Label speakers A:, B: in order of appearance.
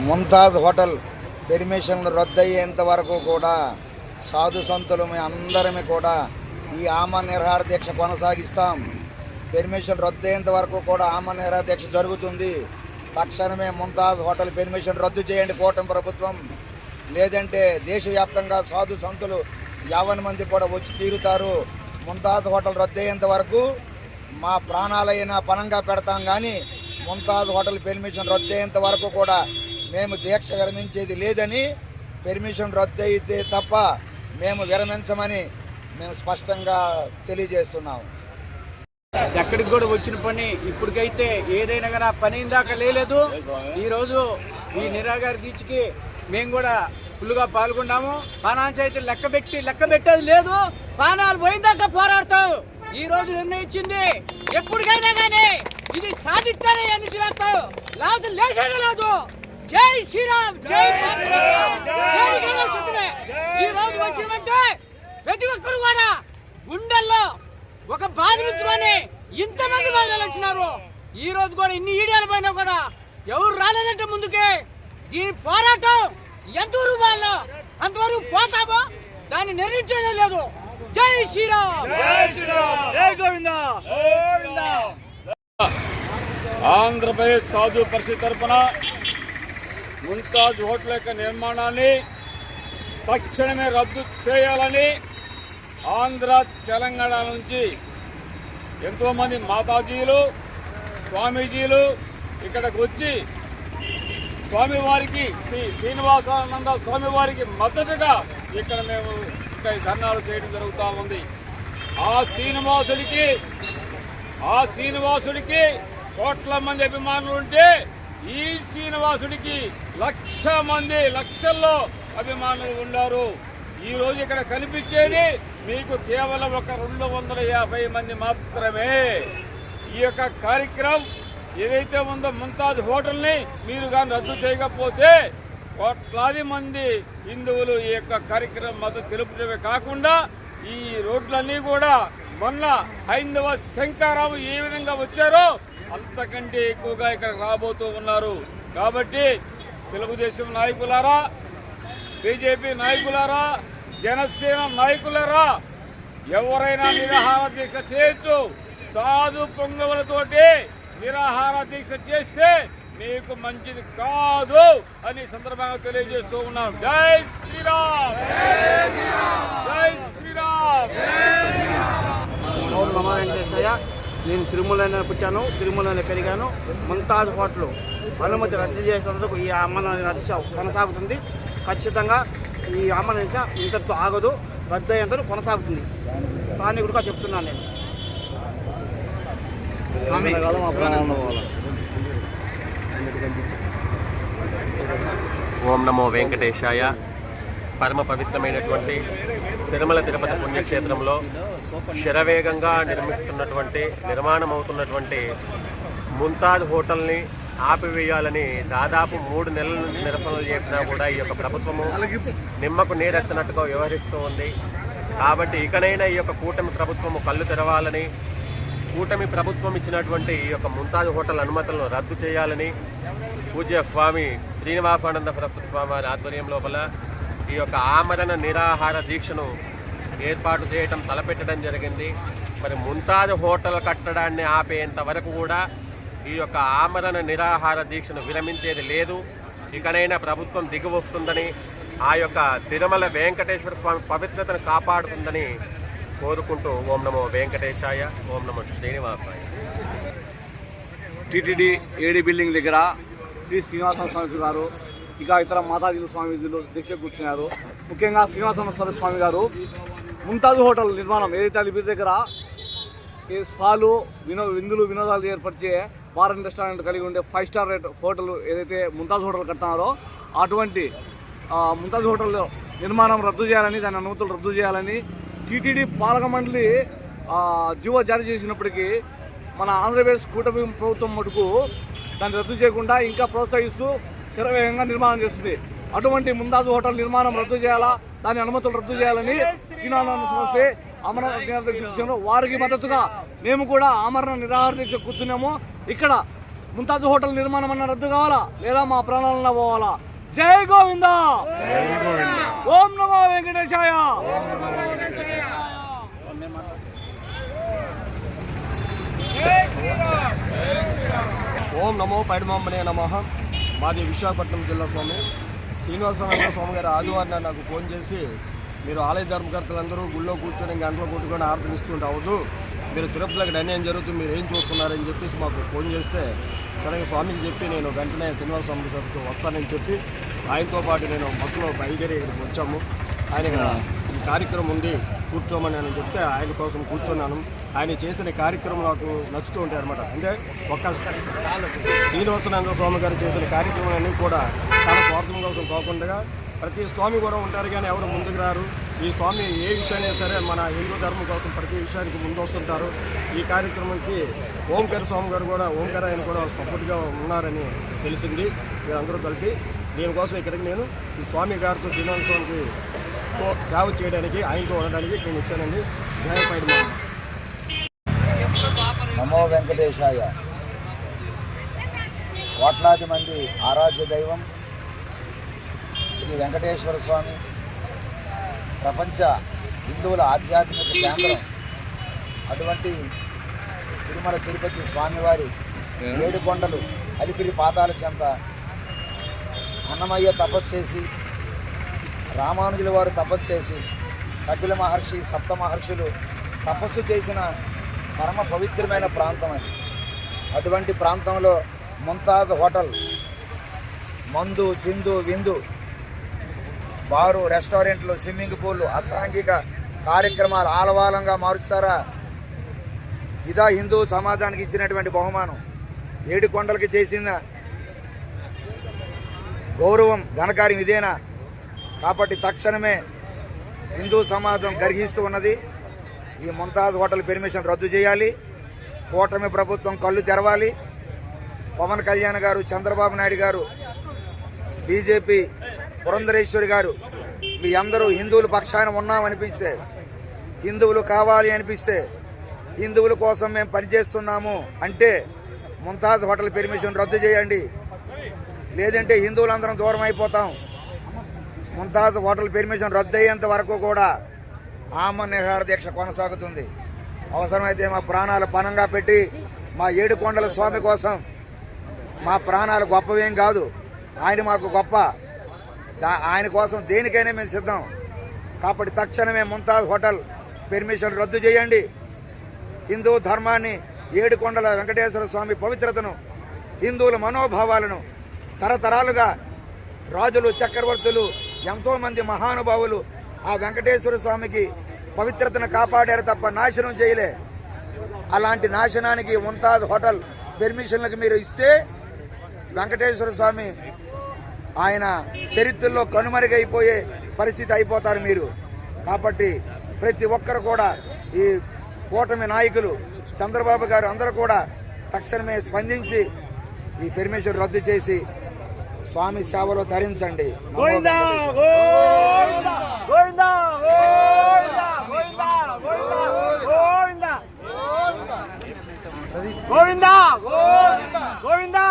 A: Mumtaz hotel పెర్మిషన్లు రద్దయ్యేంత వరకు కూడా సాధు సంతులు అందరమే కూడా ఈ ఆమ నిరహార దీక్ష కొనసాగిస్తాం. పెర్మిషన్ రద్దయ్యేంత వరకు కూడా ఆమ నిరహార దీక్ష జరుగుతుంది. తక్షణమే ముంతాజ్ హోటల్ పెర్మిషన్ రద్దు చేయండి కూటమి ప్రభుత్వం. లేదంటే దేశవ్యాప్తంగా సాధు సంతులు యావన్ మంది కూడా వచ్చి తీరుతారు. ముంతాజ్ హోటల్ రద్దయ్యేంత వరకు మా ప్రాణాలైనా పనంగా పెడతాం కానీ ముంతాజ్ హోటల్ పెర్మిషన్ రద్దయ్యేంత వరకు కూడా మేము దీక్ష విరమించేది లేదని పెర్మిషన్ రద్దు అయితే తప్ప మేము విరమించమని మేము స్పష్టంగా తెలియజేస్తున్నాము.
B: ఎక్కడికి కూడా వచ్చిన పని ఇప్పటికైతే ఏదైనా కానీ పని ఇందాక లేదు ఈరోజు ఈ నిరాగారి దీక్షకి మేము కూడా ఫుల్గా పాల్గొన్నాము. పానాంచి అయితే లెక్క పెట్టి లెక్క పెట్టేది లేదు. పానాలు పోయిందాక పోరాడతాం. ఈ రోజు నిర్ణయించింది ఎప్పటికైనా కానీ ఇది సాధిస్తేనే ఎన్ని చేస్తావు లేకపోతే లేచేది లేదు. జై శ్రీరామ్ జై. ఈ రోజు వచ్చినట్టే ప్రతి ఒక్కరు కూడా గుండెల్లో ఒక బాధ నుంచుకొని ఇంతమంది మహిళలు వచ్చినారు. ఈ రోజు కూడా ఇన్ని ఈడియాల పైన కూడా ఎవరు రాలేదంటే ముందుకే దీని పోరాటం ఎంతవరకు వాళ్ళు అంతవరకు పోతామో దాన్ని నిర్ణయించేదే లేదు. జై శ్రీరామ్. జై గోవింద.
C: ఆంధ్రప్రదేశ్ సాధు పరిషత్ తరఫున ముంతాజ్ హోటల్ యొక్క నిర్మాణాన్ని తక్షణమే రద్దు చేయాలని ఆంధ్ర తెలంగాణ నుంచి ఎంతోమంది మాతాజీలు స్వామీజీలు ఇక్కడికి వచ్చి స్వామివారికి శ్రీ శ్రీనివాసానంద స్వామివారికి మద్దతుగా ఇక్కడ మేము ఇక్కడ ధర్నాలు చేయడం జరుగుతూ ఉంది. ఆ శ్రీనివాసుడికి ఆ శ్రీనివాసుడికి కోట్ల మంది అభిమానులు ఉంటే ఈ శ్రీనివాసుడికి లక్ష మంది లక్షల్లో అభిమానులు ఉన్నారు. ఈరోజు ఇక్కడ కనిపించేది మీకు కేవలం ఒక రెండు వందల యాభై మంది మాత్రమే. ఈ యొక్క కార్యక్రమం ఏదైతే ఉందో ముంతాజ్ హోటల్ని మీరు కానీ రద్దు చేయకపోతే కోట్లాది మంది హిందువులు ఈ యొక్క కార్యక్రమం మద్దతు తెలుపడమే కాకుండా ఈ రోడ్లన్నీ కూడా మొన్న హైందవ శంకారావు ఏ విధంగా వచ్చారో అంతకంటే ఎక్కువగా ఇక్కడ రాబోతూ ఉన్నారు. కాబట్టి తెలుగుదేశం నాయకులారా బీజేపీ నాయకులారా జనసేన నాయకులారా ఎవరైనా నిరాహార దీక్ష చేయొచ్చు. సాధు పొంగవులతోటి నిరాహార దీక్ష చేస్తే మీకు మంచిది కాదు అని సందర్భంగా తెలియజేస్తూ ఉన్నాం. జై శ్రీరామ్! జై శ్రీరామ్!
D: ఓం నమో వెంకటేశయ్య నేను తిరుమలలో పుట్టాను తిరుమలలో పెరిగాను. ముంతాజ్ హోటల్ అనుమతి రద్దు చేసేందుకు ఈ ఆమరణ రద్దు కొనసాగుతుంది. ఖచ్చితంగా ఈ ఆమరణ ఇంతటితో ఆగదు. రద్దు అయ్యేంత కొనసాగుతుంది. స్థానికుడిగా చెప్తున్నాను నేను.
E: ఓం నమో వెంకటేశాయ. పరమ పవిత్రమైనటువంటి తిరుమల తిరుపతి పుణ్యక్షేత్రంలో శరవేగంగా నిర్మిస్తున్నటువంటి నిర్మాణం అవుతున్నటువంటి ముంతాజ్ హోటల్ని ఆపివేయాలని దాదాపు మూడు నెలల నుంచి నిరసనలు చేసినా కూడా ఈ యొక్క ప్రభుత్వము నిమ్మకు నీరెత్తనట్టుగా వ్యవహరిస్తూ ఉంది. కాబట్టి ఇకనైనా ఈ యొక్క కూటమి ప్రభుత్వము కళ్ళు తెరవాలని కూటమి ప్రభుత్వం ఇచ్చినటువంటి ఈ యొక్క ముంతాజ్ హోటల్ అనుమతులను రద్దు చేయాలని పూజ్య స్వామి శ్రీనివాసానంద సరస్వతి స్వామి వారి ఆధ్వర్యం లోపల ఈ యొక్క ఆమరణ నిరాహార దీక్షను ఏర్పాటు చేయటం తలపెట్టడం జరిగింది. మరి ముంతాజ్ హోటల్ కట్టడాన్ని ఆపేంత వరకు కూడా ఈ యొక్క ఆమరణ నిరాహార దీక్షను విరమించేది లేదు. ఇకనైనా ప్రభుత్వం దిగువస్తుందని ఆ యొక్క తిరుమల వెంకటేశ్వర స్వామి పవిత్రతను కాపాడుతుందని కోరుకుంటూ ఓం నమో వెంకటేశాయ ఓం నమో శ్రీనివాసాయ.
F: టీటీడీ ఏడీ బిల్డింగ్ దగ్గర శ్రీ శ్రీనివాస స్వామి గారు ఇక ఇతర మాతాజీలు స్వామీజీలు దీక్ష కూర్చున్నారు. ముఖ్యంగా శ్రీనివాస స్వామి గారు ముంతాజ్ హోటల్ నిర్మాణం ఏదైతే అలిపిరి దగ్గర ఈ స్పాలు వినో విందులు వినోదాలు ఏర్పరిచే బార్ అండ్ రెస్టారెంట్ కలిగి ఉండే ఫైవ్ స్టార్ రేట్ హోటల్ ఏదైతే ముంతాజ్ హోటల్ కట్టారో అటువంటి ముంతాజ్ హోటల్ నిర్మాణం రద్దు చేయాలని దాని అనుమతులు రద్దు చేయాలని టీటీడీ పాలక మండలి జీవో జారీ చేసినప్పటికీ మన ఆంధ్రప్రదేశ్ కూటమి ప్రభుత్వం మటుకు దాన్ని రద్దు చేయకుండా ఇంకా ప్రోత్సహిస్తూ శరవేగంగా నిర్మాణం చేస్తుంది. అటువంటి ముందాజు హోటల్ నిర్మాణం రద్దు చేయాలా? దాని అనుమతులు రద్దు చేయాలని శ్రీనారాయణ సమస్య అమరణ నిరాహార వారికి మద్దతుగా మేము కూడా ఆమరణ నిరాహార కూర్చున్నాము. ఇక్కడ ముంతాజ్ హోటల్ నిర్మాణం అన్న రద్దు కావాలా? లేదా మా ప్రాణాలన్నా పోవాలా? జై గోవింద! ఓం నమో వెంకటేశాయ!
G: ఓం నమో పైడమాంబనే నమ. మాది విశాఖపట్నం జిల్లా స్వామి. శ్రీనివాస స్వామి గారు ఆదివారం నాకు ఫోన్ చేసి మీరు ఆలయ ధర్మకర్తలందరూ గుళ్ళో కూర్చొని గంటలో కొట్టుకొని ఆర్థిస్తుంటే అవ్వదు. మీరు తిరుపతిలోకి అన్యాయం జరుగుతుంది మీరు ఏం చూస్తున్నారని చెప్పేసి మాకు ఫోన్ చేస్తే సరే స్వామికి చెప్పి నేను వెంటనే శ్రీనివాస స్వామి గారితో వస్తానని చెప్పి ఆయనతో పాటు నేను బస్సులో బయలుదేరి ఇక్కడికి వచ్చాము. ఆయన ఇక్కడ ఈ కార్యక్రమం ఉంది కూర్చోమని నేను చెప్తే ఆయన కోసం కూర్చున్నాను. ఆయన చేసిన కార్యక్రమం నాకు నచ్చుతూ ఉంటాయి అనమాట అంటే ఒక్క శ్రీనివాసనంద స్వామి గారు చేసిన కార్యక్రమాలన్నీ కూడా చాలా స్వార్థం కోసం కాకుండా ప్రతి స్వామి కూడా ఉంటారు కానీ ఎవరు ముందుకు రారు. ఈ స్వామి ఏ విషయాన్ని సరే మన హిందూ ధర్మం కోసం ప్రతి విషయానికి ముందు వస్తుంటారు ఈ కార్యక్రమానికి ఓంకార స్వామి గారు కూడా ఓంకార ఆయన కూడా సపోర్ట్గా ఉన్నారని తెలిసింది. మీరందరూ కలిపి దీనికోసం ఇక్కడికి నేను ఈ స్వామి గారితో శ్రీనివాస స్వామికి సేవ చేయడానికి ఆయనతో ఉండడానికి నేను ఇచ్చానండి జయపైడి మామ
A: వెంకటేశాయ. కోట్లాది మంది ఆరాధ్య దైవం శ్రీ వెంకటేశ్వర స్వామి. ప్రపంచ హిందువుల ఆధ్యాత్మిక కేంద్రం. అటువంటి తిరుమల తిరుపతి స్వామివారి ఏడు కొండలు అలిపిరి పాదాల చెంత అన్నమయ్య తపస్సు చేసి రామానుజుల వారు తపస్సు చేసి కపిల మహర్షి సప్త మహర్షులు తపస్సు చేసిన పరమ పవిత్రమైన ప్రాంతం అది. అటువంటి ప్రాంతంలో ముంతాజ్ హోటల్ మందు చిందు విందు బారు రెస్టారెంట్లు స్విమ్మింగ్ పూల్ అసాంఘిక కార్యక్రమాలు ఆలవాలంగా మారుస్తారా? ఇదా హిందూ సమాజానికి ఇచ్చినటువంటి బహుమానం. ఏడు కొండలకి చేసిన గౌరవం ఘనకార్యం ఇదేనా? కాబట్టి తక్షణమే హిందూ సమాజం గర్హిస్తూ ఉన్నది. ఈ ముంతాజ్ హోటల్ పెర్మిషన్ రద్దు చేయాలి. కూటమి ప్రభుత్వం కళ్ళు తెరవాలి. పవన్ కళ్యాణ్ గారు చంద్రబాబు నాయుడు గారు బీజేపీ పురంధరేశ్వరి గారు మీ అందరూ హిందువుల పక్షాన ఉన్నామనిపిస్తే హిందువులు కావాలి అనిపిస్తే హిందువుల కోసం మేము పనిచేస్తున్నాము అంటే ముంతాజ్ హోటల్ పెర్మిషన్ రద్దు చేయండి. లేదంటే హిందువులందరం దూరం అయిపోతాం. ముంతాజ్ హోటల్ పెర్మిషన్ రద్దు అయ్యేంత వరకు కూడా ఆమ నిహార దీక్ష కొనసాగుతుంది. అవసరమైతే మా ప్రాణాలు పణంగా పెట్టి మా ఏడుకొండల స్వామి కోసం మా ప్రాణాలు గొప్పవేం కాదు. ఆయన మాకు గొప్ప. ఆయన కోసం దేనికైనా మేము సిద్ధం. కాబట్టి తక్షణమే ముంతాజ్ హోటల్ పెర్మిషన్ రద్దు చేయండి. హిందూ ధర్మాన్ని ఏడుకొండల వెంకటేశ్వర స్వామి పవిత్రతను హిందువుల మనోభావాలను తరతరాలుగా రాజులు చక్రవర్తులు ఎంతోమంది మహానుభావులు ఆ వెంకటేశ్వర స్వామికి పవిత్రతను కాపాడారు తప్ప నాశనం చేయలే. అలాంటి నాశనానికి ముంతాజ్ హోటల్ పెర్మిషన్లకు మీరు ఇస్తే వెంకటేశ్వర స్వామి ఆయన చరిత్రలో కనుమరుగైపోయే పరిస్థితి అయిపోతారు మీరు. కాబట్టి ప్రతి ఒక్కరు కూడా ఈ కూటమి నాయకులు చంద్రబాబు గారు అందరూ కూడా తక్షణమే స్పందించి ఈ పెర్మిషన్ రద్దు చేసి స్వామి సేవలో
D: గోవిందా గోవిందా గోవిందా